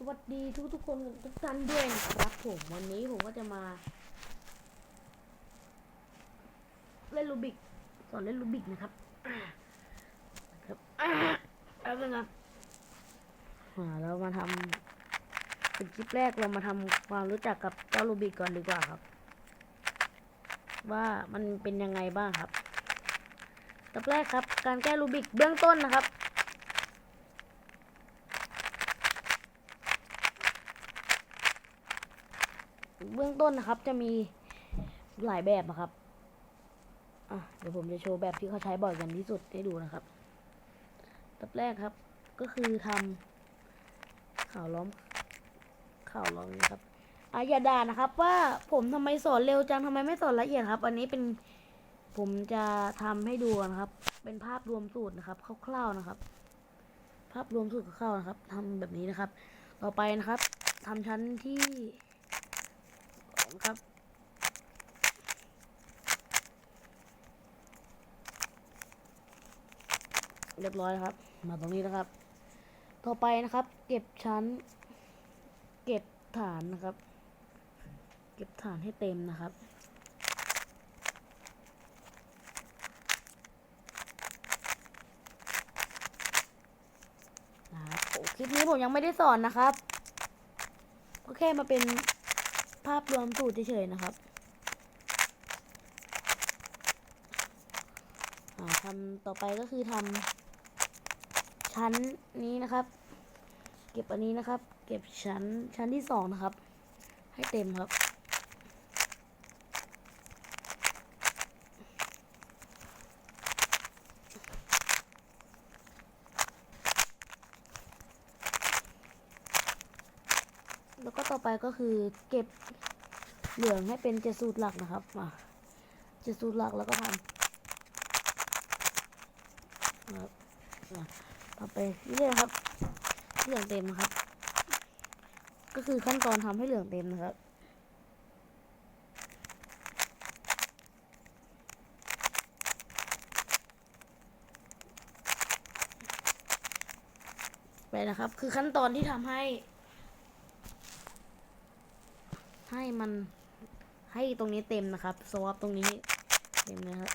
สวัสดีทุกทุกๆคนทุกท่านด้วยนะครับผมวันนี้ผมก็จะมา เล่นรูบิกสอนเล่นรูบิกนะครับครับแล้วนะครับอ่าเรามาทำเป็นคลิปแรกเรามาทำความรู้จักกับเจ้ารูบิกก่อนดีกว่าครับ ว่ามันเป็นยังไงบ้างครับตับแรกครับ การแก้รูบิกเบื้องต้นนะครับ เบื้องต้นนะครับจะมีหลายแบบนะครับอะเดี๋ยวผมจะโชว์แบบที่เขาใช้บ่อยกันที่สุดให้ดูนะครับตับแรกครับ ก็คือทำข่าวล้อมข่าวล้อมนะครับอาอย่าด่านะครับ ว่าผมทำไมสอนเร็วจังทำไมไม่สอนละเอียดครับ อันนี้เป็นผมจะทำให้ดูนะครับ เป็นภาพรวมสูตรนะครับคร่าวๆนะครับ ภาพรวมสูตรคร่าวๆนะครับทำแบบนี้นะครับ ต่อไปนะครับทำชั้นที่ องครับ เรียบร้อยครับ มาตรงนี้นะครับ ต่อไปนะครับ เก็บชั้น เก็บฐานนะครับ เก็บฐานให้เต็มนะครับคลิปนี้ผมยังไม่ได้สอนนะครับ ก็แค่มาเป็น ภาพรวมสูตรเฉยๆนะครับทำต่อไปก็คือทำชั้นนี้นะครับ เก็บอันนี้นะครับ เก็บชั้นชั้นที่สองนะครับ ให้เต็มครับ แล้วก็ต่อไปก็คือเก็บเหลืองให้เป็นเจสูตรหลักนะครับมาเจสูตรหลักแล้วก็ทำครับอะต่อไปเรื่อยครับ เหลืองเต็มครับ ก็คือขั้นตอนทำให้เหลืองเต็มนะครับไปนะครับ คือขั้นตอนที่ทำให้ ให้มันให้ตรงนี้เต็มนะครับสวอปตรงนี้เต็มนะครับ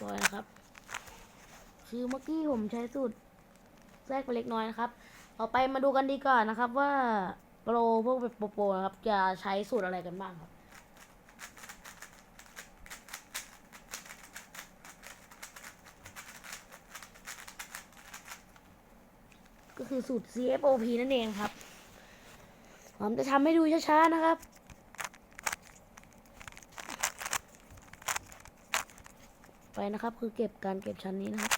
บอยนะครับ คือเมื่อกี้ผมใช้สูตรแทรกไปเล็กน้อยนะครับต่อไปมาดูกันดีกว่านะครับว่าโปรพวกแบบโปรนะครับจะใช้สูตรอะไรกันบ้างครับ ก็คือสูตร CFOP นั่นเองครับ ผมจะทำให้ดูช้าๆนะครับไปนะครับ คือเก็บการเก็บชั้นนี้นะครับ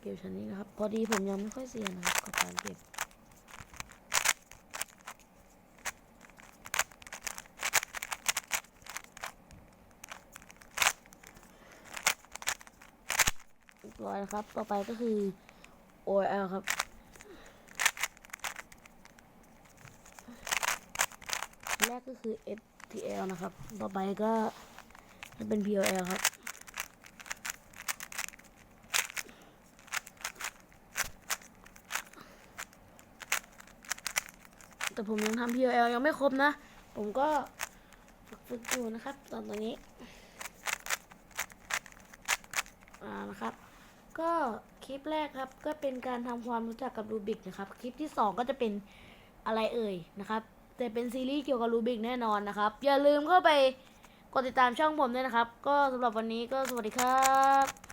เก็บชั้นนี้นะครับ พอดีผมยังไม่ค่อยเซียนนะครับกับการเก็บ ร้อยนะครับ ต่อไปก็คือ OL ครับ แรกก็คือ STL นะครับ ต่อไปก็จะเป็น POL ครับ แต่ผมยังทำ POL ยังไม่ครบนะ ผมก็ฝึกอยู่นะครับ ตอนตอนนี้ อ่านะครับ ก็คลิปแรกครับ ก็เป็นการทำความรู้จักกับรูบิกนะครับ คลิปที่สองก็จะเป็นอะไรเอ่ยนะครับแต่เป็นซีรีส์เกี่ยวกับรูบิกแน่นอนนะครับ อย่าลืมเข้าไปกดติดตามช่องผมด้วยนะครับ ก็สำหรับวันนี้ก็สวัสดีครับ